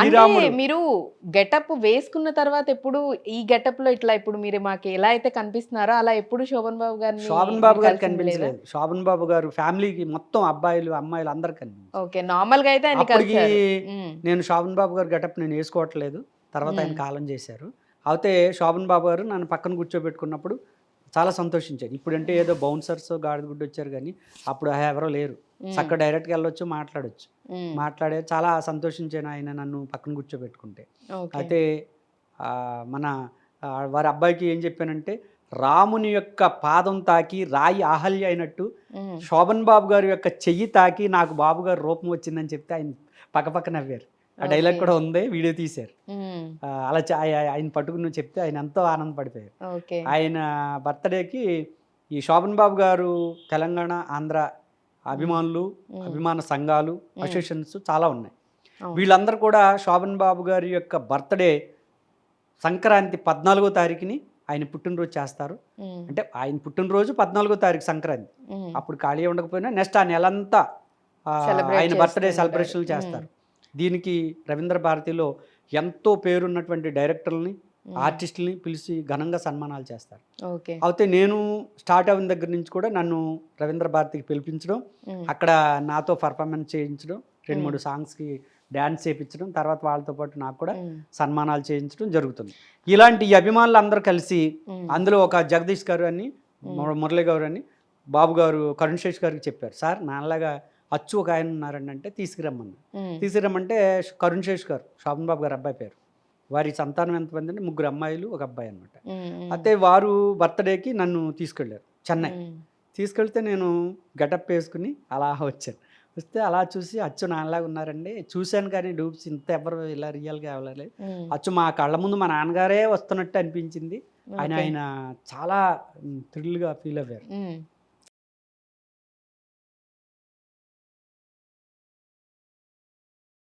శ్రీరాముడు. మీరు గెటప్ వేసుకున్న తర్వాత ఎప్పుడు ఈ గెటప్లో ఇట్లా ఇప్పుడు మీరు మాకు ఎలా అయితే కనిపిస్తున్నారో అలా ఎప్పుడు శోభన్ బాబు గారిని శోభన్ బాబు గారు? కనిపించలేదు. శోభన్ బాబు గారు ఫ్యామిలీకి మొత్తం అబ్బాయిలు అమ్మాయిలు అందరు కనిపించారు. ఓకే. నార్మల్గా అయితే ఆయన అప్పటికి నేను శోభన్ బాబు గారు గెటప్ నేను వేసుకోవట్లేదు. తర్వాత ఆయన. కాలం చేశారు. అయితే శోభన్ బాబు గారు నన్ను పక్కన కూర్చోబెట్టుకున్నప్పుడు చాలా సంతోషించాను ఇప్పుడంటే ఏదో బౌన్సర్స్ గాడిదగుడ్డు వచ్చారు కానీ అప్పుడు ఎవరో లేరు. చక్కగా డైరెక్ట్గా వెళ్ళొచ్చు మాట్లాడొచ్చు. మాట్లాడే చాలా సంతోషించాను ఆయన నన్ను పక్కన కూర్చోబెట్టుకుంటే. అయితే ఆ, మన వారి అబ్బాయికి ఏం చెప్పానంటే రాముని యొక్క పాదం తాకి రాయి ఆహల్య అయినట్టు శోభన్ బాబు గారి యొక్క చెయ్యి తాకి నాకు బాబు గారు రూపం వచ్చిందని చెప్తే ఆయన పక్కపక్క నవ్వారు. ఆ డైలాగ్. కూడా ఉంది వీడియో తీశారు. అలా ఆయన పట్టుకుని చెప్తే ఆయన ఎంతో ఆనందపడిపోయారు. ఆయన బర్త్డేకి ఈ శోభన్ బాబు గారు తెలంగాణ ఆంధ్ర అభిమానులు అభిమాన సంఘాలు అసోసియేషన్స్ చాలా ఉన్నాయి. వీళ్ళందరూ కూడా శోభన్ బాబు గారి యొక్క బర్త్డే సంక్రాంతి పద్నాలుగో తారీఖుని ఆయన పుట్టినరోజు చేస్తారు. అంటే ఆయన పుట్టినరోజు పద్నాలుగో తారీఖు సంక్రాంతి. అప్పుడు ఖాళీ ఉండకపోయినా నెక్స్ట్ ఆ నెలంతా ఆయన బర్త్డే సెలబ్రేషన్లు. చేస్తారు. దీనికి రవీంద్ర భారతిలో ఎంతో పేరున్నటువంటి డైరెక్టర్లని ఆర్టిస్టులని పిలిచి ఘనంగా సన్మానాలు చేస్తారు. ఓకే. అయితే నేను స్టార్ట్ అయిన దగ్గర నుంచి కూడా నన్ను రవీంద్ర భారతికి పిలిపించడం అక్కడ నాతో పర్ఫార్మెన్స్ చేయించడం రెండు. మూడు సాంగ్స్కి డ్యాన్స్ చేయించడం తర్వాత వాళ్ళతో పాటు నాకు కూడా సన్మానాలు చేయించడం జరుగుతుంది. ఇలాంటి అభిమానులు అందరూ కలిసి అందులో ఒక జగదీష్ గారు అని మురళి గారు అని బాబు గారు కరుణ్ శేష్ గారికి చెప్పారు. సార్ నాలాగా అచ్చు ఒక ఆయన ఉన్నారండి అంటే తీసుకురమ్మని తీసుకురమ్మంటే కరుణ్ శేష్ గారు శోభన్ బాబు గారు అబ్బాయి పేరు. వారి సంతానం ఎంతమంది అంటే ముగ్గురు అమ్మాయిలు ఒక అబ్బాయి అనమాట అయితే వారు బర్త్డేకి నన్ను తీసుకెళ్ళారు చెన్నై. తీసుకెళ్తే నేను గెటప్ వేసుకుని అలా వచ్చాను. వస్తే అలా చూసి అచ్చు నాన్నలాగా ఉన్నారండి. చూశాను కానీ డూప్స్ ఇంత ఎవరు ఇలా రియల్గా అవ్వలేదు ఉమ్, అచ్చు మా కళ్ళ ముందు మా నాన్నగారే వస్తున్నట్టు అనిపించింది. ఆయన. ఆయన చాలా థ్రిల్గా ఫీల్ అయ్యారు.